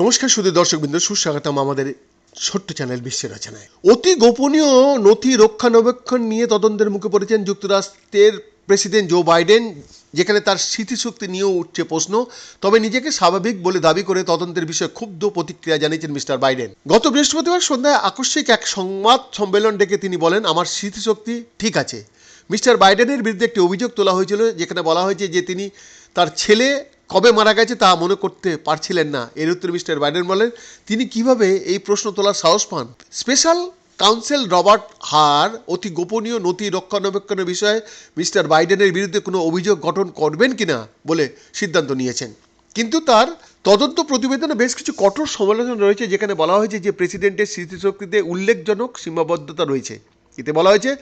নমস্কার শুধু দর্শকবৃন্দ, সুস্বাগতম আমাদের ছোট্ট চ্যানেল বিশ্বের রচনায়। অতি গোপনীয় নথি রক্ষণাবেক্ষণ নিয়ে তদন্তের মুখে পড়েছেন যুক্তরাষ্ট্রের প্রেসিডেন্ট জো বাইডেন, যেখানে তার স্মৃতিশক্তি নিয়েও উঠছে প্রশ্ন। তবে নিজেকে স্বাভাবিক বলে দাবি করে তদন্তের বিষয়ে ক্ষুব্ধ প্রতিক্রিয়া জানিয়েছেন মিস্টার বাইডেন। গত বৃহস্পতিবার সন্ধ্যায় আকস্মিক এক সংবাদ সম্মেলন ডেকে তিনি বলেন, আমার স্মৃতিশক্তি ঠিক আছে। মিস্টার বাইডেনের বিরুদ্ধে একটি অভিযোগ তোলা হয়েছিল, যেখানে বলা হয়েছে যে তিনি তার ছেলে কবে মারা গেছে তা মনে করতে পারছিলেন না। এর উত্তরে মিস্টার বাইডেন বলেন, তিনি কীভাবে এই প্রশ্ন তোলার সাহস পান? স্পেশাল কাউন্সিল রবার্ট হার অতি গোপনীয় নথি রক্ষণাবেক্ষণের বিষয়ে মিস্টার বাইডেনের বিরুদ্ধে কোনো অভিযোগ গঠন করবেন কিনা বলে সিদ্ধান্ত নিয়েছেন। কিন্তু তার তদন্ত প্রতিবেদনে বেশ কিছু কঠোর সমালোচনা রয়েছে, যেখানে বলা হয়েছে যে প্রেসিডেন্টের স্মৃতিশক্তিতে উল্লেখজনক সীমাবদ্ধতা রয়েছে। এতে বলা হয়েছে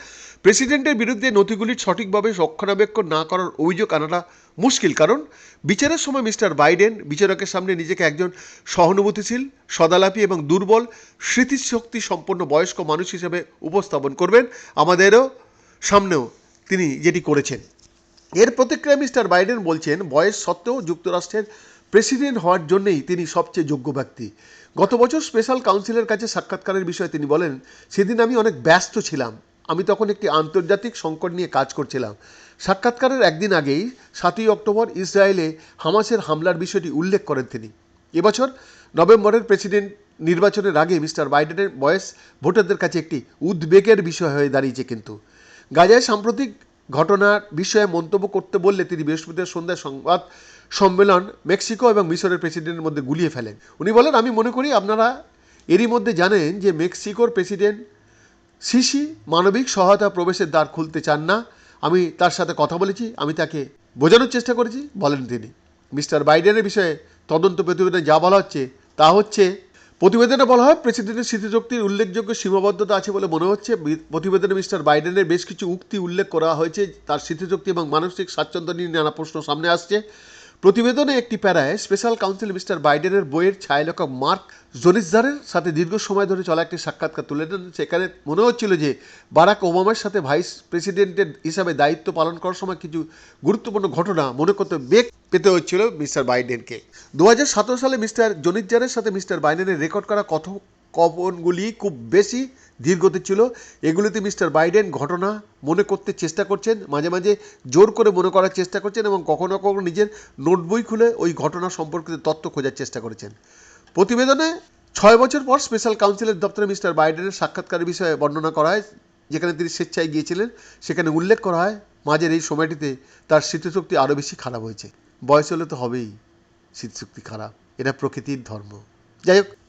প্রেসিডেন্টের বিরুদ্ধে নথিগুলির সঠিকভাবে রক্ষণাবেক্ষণ না করার অভিযোগ আনাটা মুশকিল, কারণ বিচারের সময় মিস্টার বাইডেন বিচারকের সামনে নিজেকে একজন সহানুভূতিশীল, সদালাপি এবং দুর্বল, স্মৃতিশক্তি সম্পন্ন বয়স্ক মানুষ হিসেবে উপস্থাপন করবেন। আমাদেরও সামনেও তিনি যেটি করেছেন। এর প্রতিক্রিয়া মিস্টার বাইডেন বলছেন, বয়স সত্ত্বেও যুক্তরাষ্ট্রের প্রেসিডেন্ট হওয়ার জন্যই তিনি সবচেয়ে যোগ্য ব্যক্তি। গত বছর স্পেশাল কাউন্সিলের কাছে সাক্ষাৎকারের বিষয়ে তিনি বলেন, সেদিন আমি অনেক ব্যস্ত ছিলাম। আমি তখন একটি আন্তর্জাতিক সংকট নিয়ে কাজ করছিলাম। সাক্ষাৎকারের একদিন আগেই সাতই অক্টোবর ইসরায়েলে হামাসের হামলার বিষয়টি উল্লেখ করেন তিনি। এবছর নভেম্বরের প্রেসিডেন্ট নির্বাচনের আগে মিস্টার বাইডেনের বয়স ভোটারদের কাছে একটি উদ্বেগের বিষয় হয়ে দাঁড়িয়েছে কিন্তু। গাজায় সাম্প্রতিক ঘটনার বিষয়ে মন্তব্য করতে বললে তিনি বৃহস্পতিবার সন্ধ্যায় সংবাদ সম্মেলন মেক্সিকো এবং মিশরের প্রেসিডেন্টের মধ্যে গুলিয়ে ফেলেন। উনি বলেন, আমি মনে করি আপনারা এরই মধ্যে জানেন যে মেক্সিকোর প্রেসিডেন্ট সিসি মানবিক সহায়তা প্রবেশের দ্বার খুলতে চান না। আমি তার সাথে কথা বলেছি, আমি তাকে বোঝানোর চেষ্টা করেছি, বলেন তিনি। মিস্টার বাইডেনের বিষয়ে তদন্ত প্রতিবেদনে যা বলা হচ্ছে, তা হচ্ছে, প্রতিবেদনে বলা হয়, প্রেসিডেন্টের স্মৃতিশক্তির উল্লেখযোগ্য সীমাবদ্ধতা আছে বলে মনে হচ্ছে। প্রতিবেদনে মিস্টার বাইডেনের বেশ কিছু উক্তি উল্লেখ করা হয়েছে, তার স্মৃতিশক্তি এবং মানসিক স্বাচ্ছন্দ্য নিয়ে নানা প্রশ্ন সামনে আসছে। প্রতিবেদনে একটি প্যারায় স্পেশাল কাউন্সিল মিস্টার বাইডেনের বইয়ের ছায়ালেখক মার্ক জোনিসদারের সাথে দীর্ঘ সময় ধরে চলা একটি সাক্ষাৎকার তুলে নেন সেখানে মনে হচ্ছিল যে বারাক ওবামার সাথে ভাইস প্রেসিডেন্টের হিসাবে দায়িত্ব পালন করার সময় কিছু গুরুত্বপূর্ণ ঘটনা মনে করতে বেগ পেতে হচ্ছিল মিস্টার বাইডেনকে। দু হাজার সতেরো সালে মিস্টার জনিজারের সাথে মিস্টার বাইডেনের রেকর্ড করা কথোপকথনগুলি খুব বেশি ধীরগতি ছিল। এগুলিতে মিস্টার বাইডেন ঘটনা মনে করতে চেষ্টা করছেন, মাঝে মাঝে জোর করে মনে করার চেষ্টা করছেন এবং কখনো কখনো নিজের নোটবই খুলে ওই ঘটনা সম্পর্কিত তথ্য খোঁজার চেষ্টা করেছেন। প্রতিবেদনে ছয় বছর পর স্পেশাল কাউন্সিলের দপ্তরে মিস্টার বাইডেনের সাক্ষাৎকারের বিষয়ে বর্ণনা করা হয়, যেখানে তিনি স্বেচ্ছায় গিয়েছিলেন। সেখানে উল্লেখ করা হয়, মাঝের এই সময়টিতে তার স্মৃতিশক্তি আরও বেশি খারাপ হয়েছে। বয়স হলে তো হবেই, স্মৃতিশক্তি খারাপ, এটা প্রকৃতির ধর্ম। যাই হোক